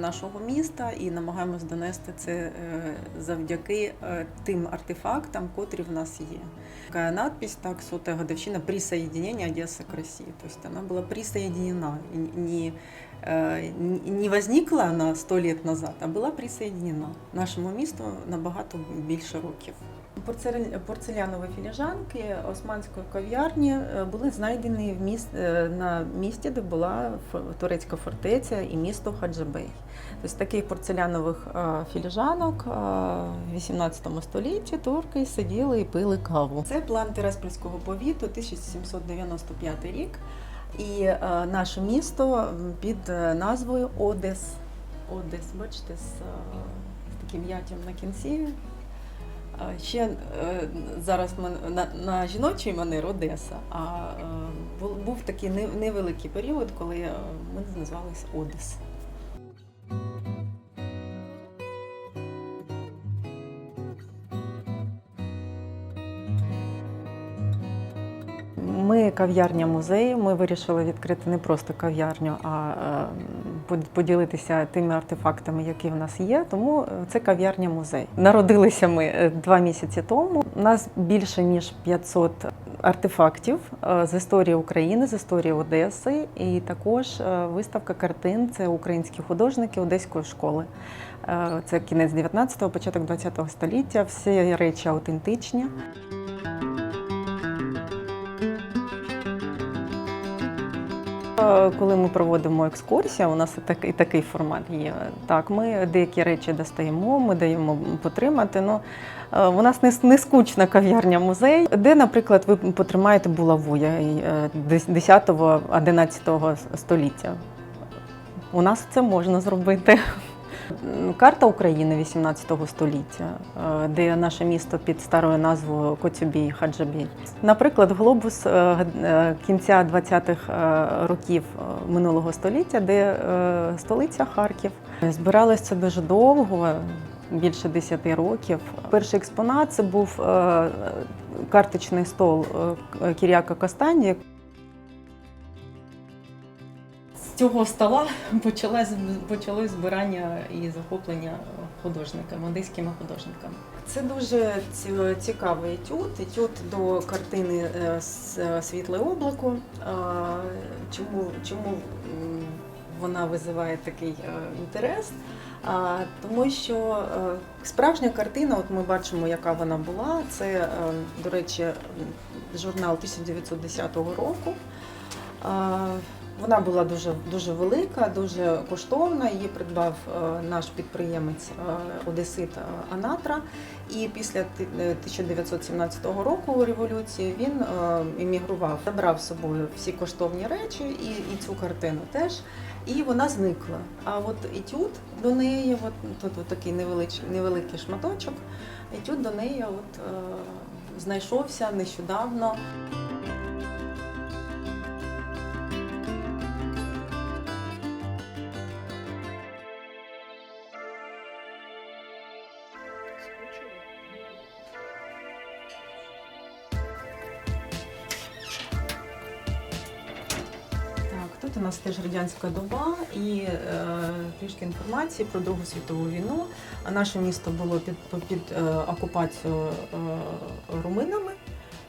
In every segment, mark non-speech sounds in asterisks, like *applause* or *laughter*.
нашого міста і намагаємось донести це е, завдяки е, тим артефактам, котрі в нас є. Така надпись, так, сотая годовщина присоединения Одессы к России. То есть она была присоединена, не, е, не возникла она сто лет назад, а була присоединена. Нашому місту набагато більше років. Порцеля- Порцелянові філіжанки османської кав'ярні е, були знайдені в міс... е, на місці, де була турецька фортеця і місто Хаджабей. Тобто таких порцелянових е, філіжанок в 18 столітті турки сиділи і пили каву. Це план Тереспільського повіту, 1795 рік. І наше місто під назвою Одес. Одес, бачите, з таким ятям на кінці. Ще е, зараз на, жіночий манер Одеса, а е, був, такий невеликий період, коли е, ми називалися Одес. Ми кав'ярня музею. Ми вирішили відкрити не просто кав'ярню, а поділитися тими артефактами, які в нас є. Тому е, це кав'ярня музей. Народилися ми е, два місяці тому. У нас більше ніж 500 артефактів е, з історії України, з історії Одеси, і також виставка картин. Це українські художники Одеської школи. Це кінець 19-го, початок 20-го століття. Всі речі аутентичні. Коли ми проводимо екскурсію, у нас і такий, формат є. Так, ми деякі речі достаємо, ми даємо потримати. Ну, е, у нас не, не скучна кав'ярня музей, де, наприклад, ви потримаєте булаву е, 10-11 століття. У нас це можна зробити. Карта України 18 століття, е, де наше місто під старою назвою Коцюбій Хаджабій. Наприклад, глобус е, е, кінця 20-х е, років минулого століття, де столиця Харків. Збиралося це дуже довго, більше 10 років. Перший експонат це був карточний стол Кіряка Костанді, цього стола почалось, почалось збирання і захоплення художниками, одеськими художниками. Це дуже цікавий етюд, етюд до картини е, Світле облако. Чому, чому вона визиває такий е, інтерес? Тому що е, справжня картина, от ми бачимо, яка вона була. Це, до речі, журнал 1910 року. Вона була дуже дуже велика, дуже коштовна. Її придбав е, наш підприємець е, Одесит е, Анатра. І після ти- е, 1917 року революції він емігрував, забрав з собою всі коштовні речі і, і цю картину теж. І вона зникла. А от етюд до неї, от тут от такий невеличкий, невеликий шматочок. Етюд до неї от, знайшовся нещодавно. Так, у нас теж радянська доба і е, трішки інформації про Другу світову війну. Наше місто було під, під е, окупацією е, румунами.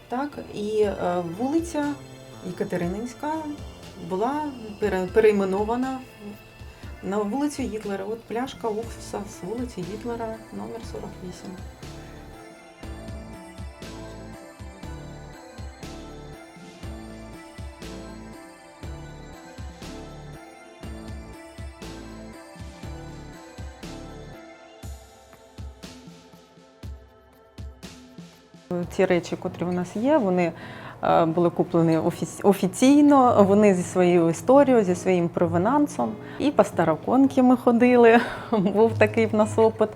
Так, і е, вулиця Єкатерининська була пере- перейменована на вулицю Гітлера. От пляшка уксуса з вулиці Гітлера номер 48. Ці речі, котрі у нас є, вони е, були куплені офіційно, вони зі своєю історією, зі своїм провинансом. І по староконки ми ходили, *laughs* був такий в нас опит.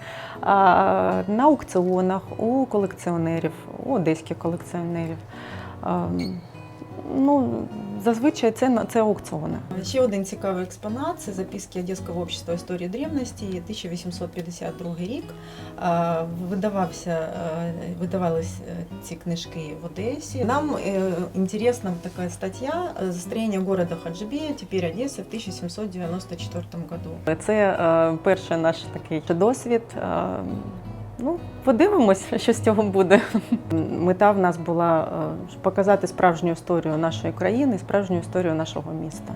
На аукціонах у колекціонерів, у одеських колекціонерів. Ну, зазвичай це, це аукціони. Ще один цікавий експонат це записки Одеського общества історії древності, 1852 рік. Видавався, е, видавались е, ці книжки в Одесі. Нам е, інтересна така стаття «Застроєння города Хаджибея, тепер Одеси в 1794 году. Це перший наш такий досвід. Ну, подивимось, що з цього буде. Мета в нас була е, показати справжню історію нашої країни, справжню історію нашого міста.